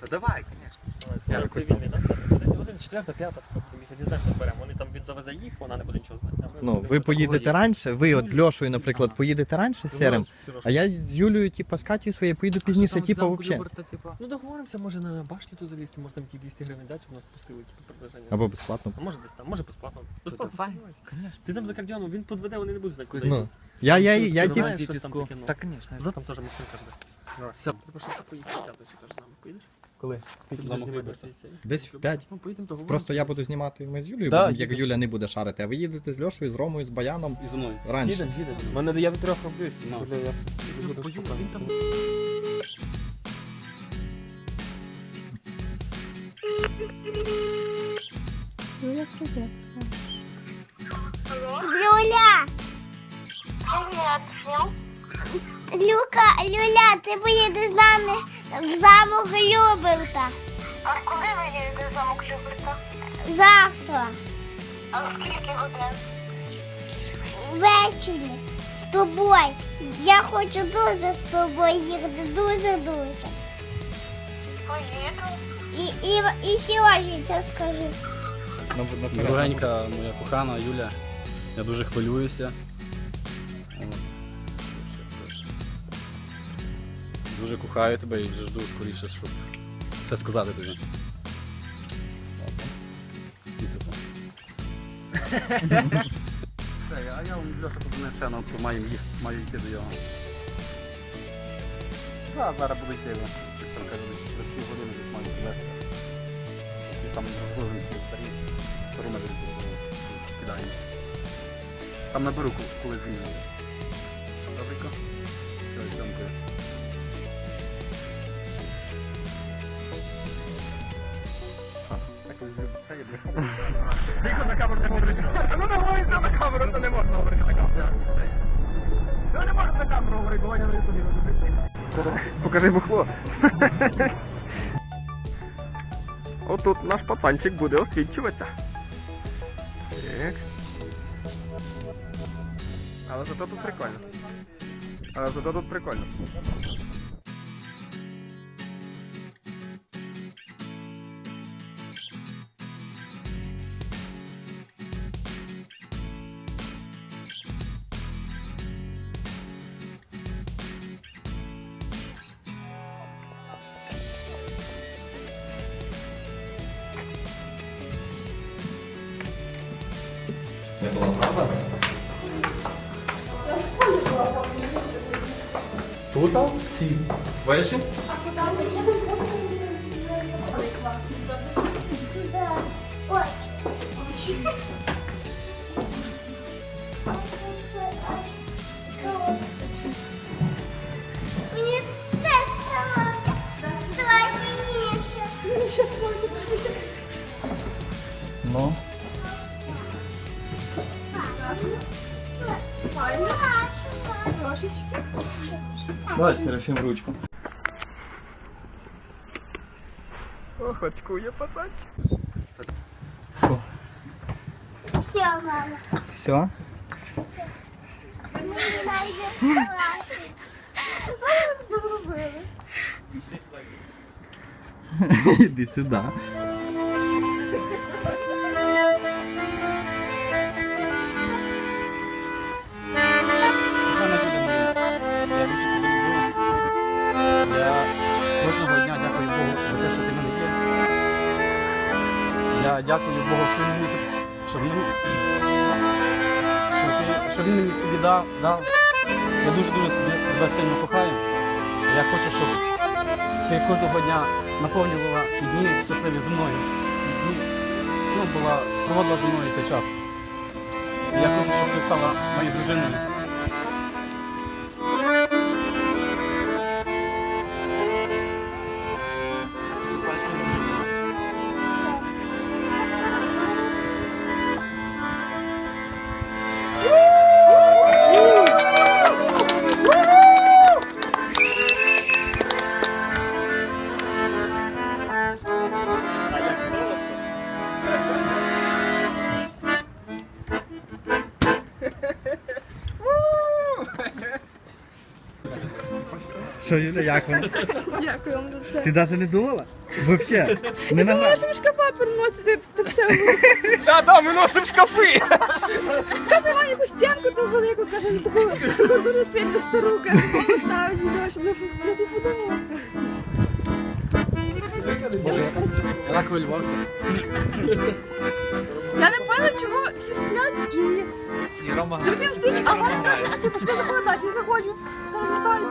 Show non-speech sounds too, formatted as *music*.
Та давай, звісно. Я Я якось якось вільний, так? Десь один, четверта, п'ята, їхати, не знаю, хто беремо. Вони там він завезе їх, вона не буде нічого знати. а ми Ну, будемо ви поїдете раніше, ви от з Льошою, наприклад, поїдете раніше з Серим, з Сережкою. а я з Юлею, типу, з Катєю своєю поїду пізніше, Що типу, взагалі. Ну договоримося, може на башню тут залізти, може там ті 200 гривень дати, щоб нас пустили, типу, предложення. Або безплатно. А може десь там, може безплатно. Безплатно. давай. Ти там за кардіоном, він подведе, вони не будуть знати, куди. Ну. Я, я, я, сторону типу, знаєш, щось там таке, ну. Так, звісно. За там теж Максим каже. Все. Треба, щоб поїхати сяду сюди з нами. Поїдеш? Коли? Знімати цей. Десь в п'ять. Ну, поїдемо договоримося. Просто я буду знімати ми з Юлею, Да, будемо, як їдемо. Юля не буде шарити, а ви їдете з Льошою, з Ромою, з Баяном І зі мною. раніше. Їдемо, їдемо. Мене я до трьох роблюсь. Ну. Я с- Ну, буду поїдемо, шукати. Він там Юля, привет. Люля! Привет, Люка, Люля, ти поїдеш з нами в замок Люберта. А куди ви їдете в замок Люберта? Завтра, А в скільки годин? ввечері, з тобою. Я хочу дуже з тобою їхати, дуже-дуже. Поїду. І, і, і Сережі це скажи. Ну. Дорогенька моя кохана Юля, я дуже хвилююся. Дуже кохаю тебе і вже жду скоріше, щоб все сказати тобі. *laughs* Тебе. А я вам Льоша ну, то маємо їх, маю йти до його. Так, зараз буду йти. Там кажуть, через пів години десь маю привезти. І там розгрузимося старі. Руми кидаємо. Там наберу, ко- коли звільнили. Добренько. Все, дякую. Тихо на камеру не говорити. Ну не говориться на камеру, це не можна говорити на камеру. Ну не можна на камеру говорити, бо на ютубі розуміє. Покажи бухло. Отут наш пацанчик буде освічуватися. Так. Але зато тут прикольно. Але зато тут прикольно. Не була правда? Тут, а? в цій вежі? Да. Очень. Мені теж стало страшніше. Мені ще страшніше. Ну. Давай, Серафім, ручку. Ох, очкує пацанчик. Все, мама. Все? Мені *laughs* навіть страшно. Іди сюди. Дякую Богу, що він мені, що він, що що він мені тобі дав, дав. Я дуже-дуже тебе сильно кохаю. Я хочу, щоб ти кожного дня наповнювала дні щасливі зі мною. Дні, ну, була, проводила зі мною цей час. Я хочу, щоб ти стала моєю дружиною. Що, Юля, як вам? Дякую вам за все. Ти навіть не думала? Взагалі, не Думала, нагадала. що шкафа переносите, так все. Да-да, ми носимо шкафи! Каже, вам якусь стінку там велику, каже, ну, таку, таку дуже сильну стару, каже, поставить, і щоб я я тут подумала. Я хвилювався. Я не поняла, чого всі сплять і І Рома Серафім стоїть, а Ваня каже, а типу, що я заходила далі, я заходжу. Та розвертаю.